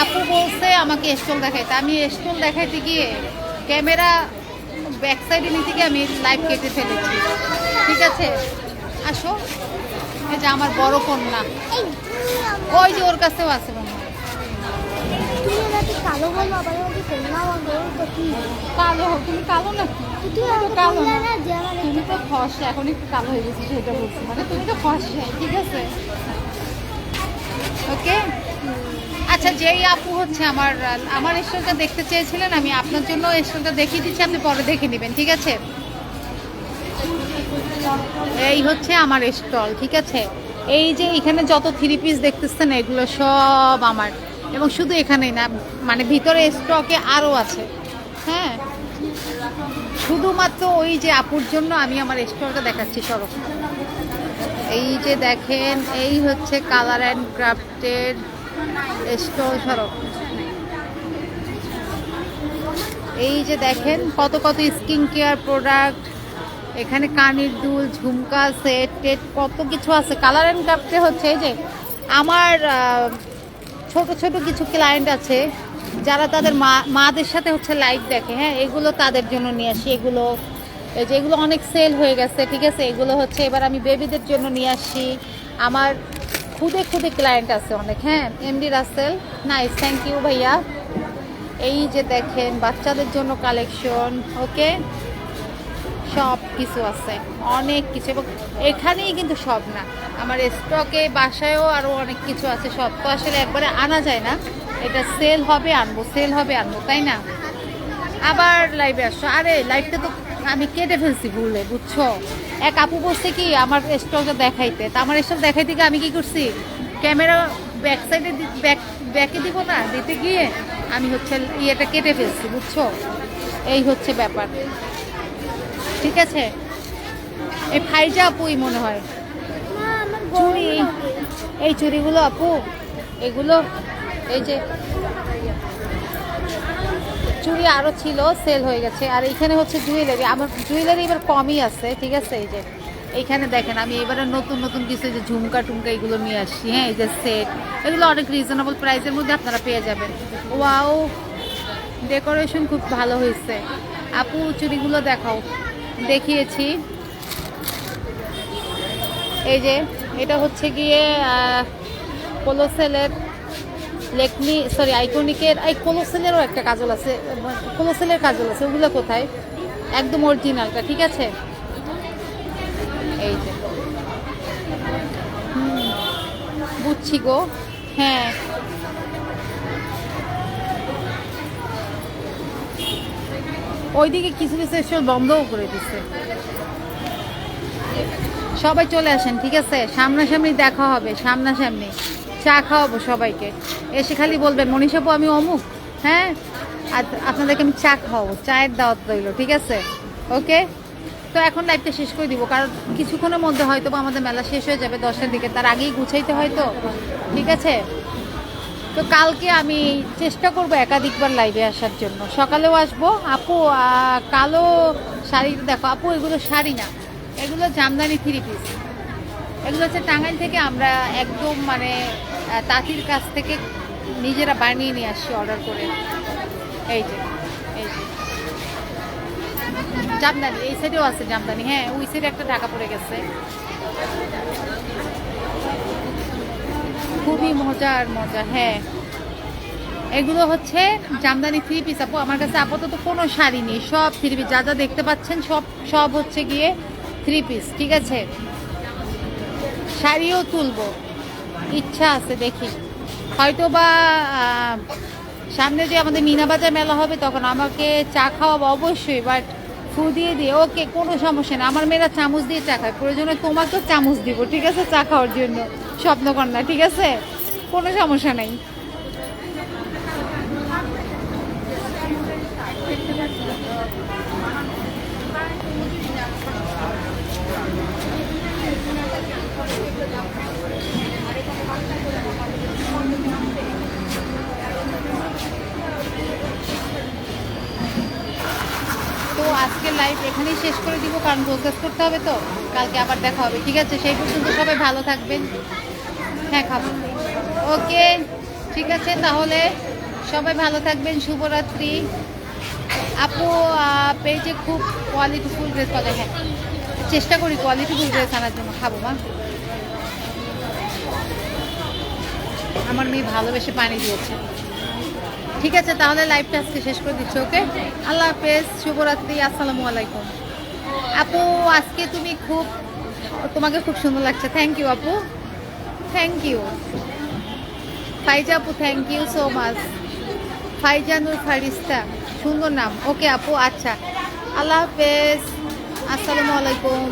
আপু বলছে আমাকে স্টল দেখাইতে। আমি স্টল দেখাইতে গিয়ে ক্যামেরা ব্যাক সাইডে নিতে গিয়ে আমি লাইভ কেটে ফেলেছি। ঠিক আছে? আসো। এই যে আমার বড় কন্যা। ওই যে ওর কাছেও আছে কালো তুমি কালো তুমি তো এখন একটু কালো হয়ে মানে ঠিক আছে? ওকে আচ্ছা যেই আপু হচ্ছে আমার আমার স্টলটা দেখতে চেয়েছিলেন, আমি আপনার জন্য স্টলটা দেখিয়ে দিচ্ছি, আপনি পরে দেখে নেবেন, ঠিক আছে? এই হচ্ছে আমার স্টল, ঠিক আছে? এই যে এখানে যত থ্রি পিস দেখতেছেন, এগুলো সব আমার। এবং শুধু এখানেই না মানে ভিতরে স্টকে আরও আছে। হ্যাঁ? শুধুমাত্র ওই যে আপুর জন্য আমি আমার স্টলটা দেখাচ্ছি সরব এই যে দেখেন, এই হচ্ছে কালার অ্যান্ড ক্রাফটেড সরব এই যে দেখেন কত কত স্কিন কেয়ার প্রোডাক্ট, এখানে কানের দুল, ঝুমকা, সেট, টেট, কত কিছু আছে। কালার অ্যান্ড ক্রাফটে হচ্ছে এই যে আমার ছোট ছোট কিছু ক্লায়েন্ট আছে, যারা তাদের মা, মাদের সাথে হচ্ছে লাইভ দেখে। হ্যাঁ এগুলো তাদের জন্য নিয়ে আসি। এগুলো, এই যে এগুলো অনেক সেল হয়ে গেছে, ঠিক আছে? এগুলো হচ্ছে এবার আমি বেবিদের জন্য নিয়ে আসি। আমার খুদে খুদে ক্লায়েন্ট আছে অনেক। হ্যাঁ MD Rasel nice thank you ভাইয়া। এই যে দেখেন, বাচ্চাদের জন্য কালেকশন ওকে সব কিছু আছে, অনেক কিছু। এবং এখানেই কিন্তু সব না। আমার স্টকে বাসায়ও আরও অনেক কিছু আছে, সব তো আসলে একবারে আনা যায় না। এটা সেল হবে, আনব সেল হবে, আনব, তাই না? আবার লাইভে আসছো। আরে লাইভটা তো আমি কেটে ফেলছি ভুলে, বুঝছ? এক আপু বলছে কি আমার স্টকটা দেখাইতে। তা আমার স্টক দেখাইতে গিয়ে আমি কি করছি? ক্যামেরা ব্যাক সাইডে ব্যাক ব্যাকে দিব না দিতে গিয়ে আমি হচ্ছে ইয়েটা কেটে ফেলছি বুঝছ? এই হচ্ছে ব্যাপার। ঠিক আছে? এই ফাইজা আপুই মনে হয়। চুড়ি এই চুড়িগুলো আপু এগুলো এই যে চুড়ি আরও ছিল সেল হয়ে গেছে। আর এখানে হচ্ছে জুয়েলারি আমার জুয়েলারি এবার কমই আছে, ঠিক আছে? এই যে, এইখানে দেখেন, আমি এবারে নতুন নতুন কিছু যে ঝুমকা টুমকা এগুলো নিয়ে আসছি হ্যাঁ এই যে সেট এগুলো অনেক রিজনেবল প্রাইসের মধ্যে আপনারা পেয়ে যাবেন। ওয়াও ডেকোরেশন খুব ভালো হয়েছে। আপু, চুড়িগুলো দেখাও। দেখিয়েছি। এই যে, এটা হচ্ছে গিয়ে কোলোসেলের লেকমি সরি আইকনিকের এই কোলোসেলেরও একটা কাজল আছে কোলোসেলের কাজল আছে, ওগুলো কোথায়? একদম অরিজিনালটা ঠিক আছে? এই যে। বুঝছি গো হ্যাঁ। ওইদিকে কিছু কিছু স্টল বন্ধও করে দিচ্ছে। সবাই চলে আসেন, ঠিক আছে? সামনাসামনি দেখা হবে, সামনাসামনি। চা খাওয়াবো সবাইকে। এসে খালি বলবেন মনীষাপু আমি অমুক? হ্যাঁ? আর আপনাদেরকে আমি চা খাওয়াবো, চায়ের দাওয়াত রইল, ঠিক আছে? ওকে? তো এখন লাইভটা শেষ করে দিব, কারণ কিছুক্ষণের মধ্যে হয়তো আমাদের মেলা শেষ হয়ে যাবে দশটার দিকে, তার আগেই গুছাইতে হয়তো ঠিক আছে? তো কালকে আমি চেষ্টা করব একাধিকবার লাইভে আসার জন্য। সকালেও আসব, আপু কালো শাড়ি, দেখো, আপু, এগুলো শাড়ি না, এগুলো জামদানি থ্রি পিস এগুলো হচ্ছে টাঙ্গাইল থেকে আমরা একদম মানে তাঁতির কাছ থেকে নিজেরা বানিয়ে নিয়ে আসছি অর্ডার করে। এই যে এই যে। জামদানি, এই সাইডেও আছে জামদানি হ্যাঁ ওই সাইডে একটা ঢাকা পড়ে গেছে। খুবই মজার মজা হ্যাঁ। এগুলো হচ্ছে জামদানি থ্রি পিস আপু, আমার কাছে আপাতত কোনো শাড়ি নেই। সব থ্রি পিস যা যা দেখতে পাচ্ছেন, সব সব হচ্ছে গিয়ে থ্রি পিস ঠিক আছে? শাড়িও তুলবো। ইচ্ছা আছে দেখি। হয়তো বা সামনে যে আমাদের মিনাবাজার মেলা হবে তখন আমাকে চা খাওয়াবো অবশ্যই বাট ফু দিয়ে দিয়ে, ওকে, কোনো সমস্যা নেই। আমার মেয়েরা চামচ দিয়ে চা খায়। প্রয়োজনে তোমাকেও চামচ দিব, ঠিক আছে? চা খাওয়ার জন্য। স্বপ্নকন্যা, ঠিক আছে? কোনো সমস্যা নেই তো আজকের লাইভ এখানেই শেষ করে দিব, কারণ প্রসেস করতে হবে তো। কালকে আবার দেখা হবে, ঠিক আছে? সেই পর্যন্ত সবাই ভালো থাকবেন। হ্যাঁ খাব। ওকে, ঠিক আছে, তাহলে সবাই ভালো থাকবেন, শুভরাত্রি। আপু পেজে খুব কোয়ালিটিফুল ড্রেস পাওয়া যায় হ্যাঁ। চেষ্টা করি কোয়ালিটিফুল ড্রেস আনার জন্য, খাব, মা। আমার মেয়ে ভালোবেসে পানি দিয়েছে। ঠিক আছে, তাহলে লাইভটা আজকে শেষ করে দিচ্ছি ওকে আল্লাহ হাফেজ, শুভরাত্রি, আসসালামু আলাইকুম। আপু, আজকে তুমি খুব, তোমাকে খুব সুন্দর লাগছে। থ্যাংক ইউ আপু। থ্যাংক ইউ ফাইজা আপু thank you so much Faizanur Faristha, সুন্দর নাম। ওকে আপু আচ্ছা। আল্লাহ হাফেজ, আসসালামু আলাইকুম।